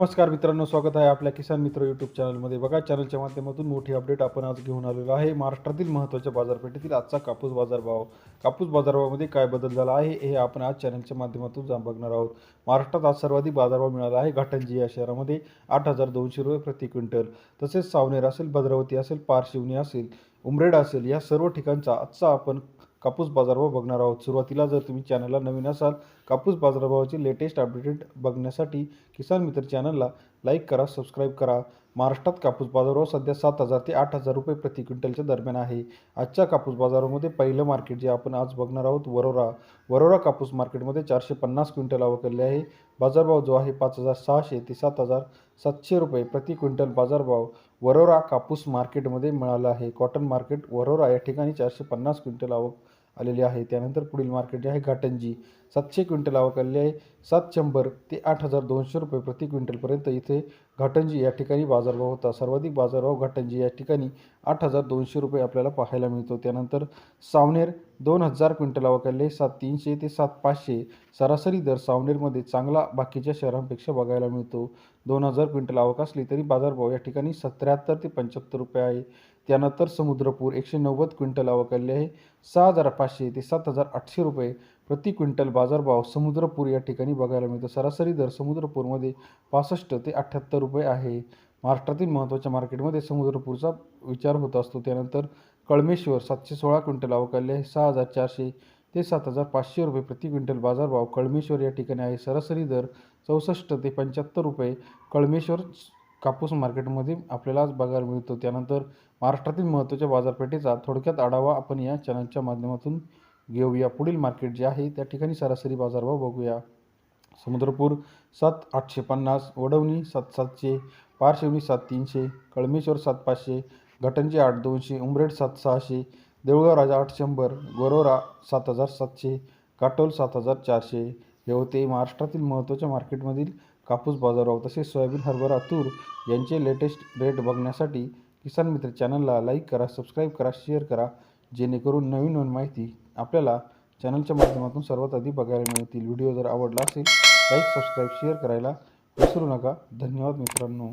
नमस्कार मित्रांनो स्वागत आहे आपल्या किसान मित्र यूट्यूब चॅनलमध्ये बघा चॅनलच्या माध्यमातून मोठी अपडेट आपण आज घेऊन आलेलो आहे. महाराष्ट्रातील महत्त्वाच्या बाजारपेठेतील आजचा कापूस बाजारभाव. कापूस बाजारभावामध्ये काय बदल झाला आहे हे आपण आज चॅनलच्या माध्यमातून जाण बघणार आहोत. महाराष्ट्रात आज सर्वाधिक बाजारभाव मिळाला आहे घाटंजी या शहरामध्ये. आठ हजार दोनशे रुपये प्रति क्विंटल. तसेच सावनेर असेल भद्रावती असेल पारशिवनी असेल उमरेड असेल या सर्व ठिकाणचा आजचा आपण कापूस बाजारभाव बघणार आहोत. सुरुवातीला जर तुम्ही चॅनलला नवीन असाल कापूस बाजारभावाची लेटेस्ट अपडेटेड बघण्यासाठी किसान मित्र चॅनलला लाईक करा सबस्क्राईब करा. महाराष्ट्रात कापूस बाजारभाव सध्या सात हजार ते आठ हजार रुपये प्रति क्विंटलच्या दरम्यान आहे. आजच्या कापूस बाजारामध्ये पहिलं मार्केट जे आपण आज बघणार आहोत वरोरा. वरोरा कापूस मार्केटमध्ये चारशे पन्नास क्विंटल आवकले आहे. बाजारभाव जो आहे पाच हजार सहाशे ते सात हजार सातशे रुपये प्रति क्विंटल बाजारभाव. वरोरा कापूस मार्केटमध्ये मिळाला आहे. कॉटन मार्केट वरोरा या ठिकाणी चारशे पन्नास क्विंटल आवक आलेली आहे. त्यानंतर पुढील मार्केट जे आहे घाटंजी. सातशे क्विंटल आवक आहे. सात शंभर ते आठ हजार दोनशे रुपये प्रति क्विंटलपर्यंत इथे घाटंजी या ठिकाणी बाजारभाव होता. सर्वाधिक बाजारभाव घाटंजी या ठिकाणी आठ हजार दोनशे रुपये आपल्याला पाहायला मिळतो. त्यानंतर सावनेर दोन हजार क्विंटल आवक आहे. सात तीनशे ते सात पाचशे सरासरी दर सावनेरमध्ये चांगला बाकीच्या शहरांपेक्षा बघायला मिळतो. दोन हजार क्विंटल आवक असली तरी बाजारभाव या ठिकाणी सत्याहत्तर ते पंच्याहत्तर रुपये आहे. त्यानंतर समुद्रपूर एकशे नव्वद क्विंटल आवक आहे. सहा हजार पाचशे ते सात हजार आठशे रुपये प्रति क्विंटल बाजारभाव समुद्रपूर या ठिकाणी बघायला मिळतो. सरासरी दर समुद्रपूरमध्ये पासष्ट ते अठ्ठ्याहत्तर रुपये आहे. महाराष्ट्रातील महत्त्वाच्या मार्केटमध्ये समुद्रपूरचा विचार होत असतो. त्यानंतर कळमेश्वर सातशे सोळा क्विंटल अवकाल्य आहे. सहा हजार चारशे ते सात हजार पाचशे रुपये प्रति क्विंटल बाजारभाव कळमेश्वर या ठिकाणी आहे. सरासरी दर चौसष्ट ते पंच्याहत्तर रुपये कळमेश्वर कापूस मार्केटमध्ये आपल्याला बघायला मिळतो. त्यानंतर महाराष्ट्रातील महत्त्वाच्या बाजारपेठेचा थोडक्यात आढावा आपण या चॅनलच्या माध्यमातून घेऊया. पुढील मार्केट जे आहे त्या ठिकाणी सरासरी बाजारभाव बघूया. समुद्रपूर सात आठशे पन्नास वडवणी सात सातशे पारशिवणी सात तीनशे कळमेश्वर सात पाचशे घटंजी आठ दोनशे उमरेड सात सहाशे देऊळगाव राजा आठ शंभर गोरोरा सात हजार सातशे काटोल सात हजार चारशे. हे होते महाराष्ट्रातील महत्त्वाच्या मार्केटमधील कापूस बाजारभाव. तसेच सोयाबीन हरभरा तूर यांचे लेटेस्ट रेट बघण्यासाठी किसान मित्र चॅनलला लाईक करा सबस्क्राईब करा शेअर करा. जेणेकरून नवीन नवीन माहिती आपल्याला चॅनलच्या माध्यमातून सर्वात आधी बघायला मिळतील. व्हिडिओ जर आवडला असेल लाईक सबस्क्राईब शेअर करायला विसरू नका. धन्यवाद मित्रांनो.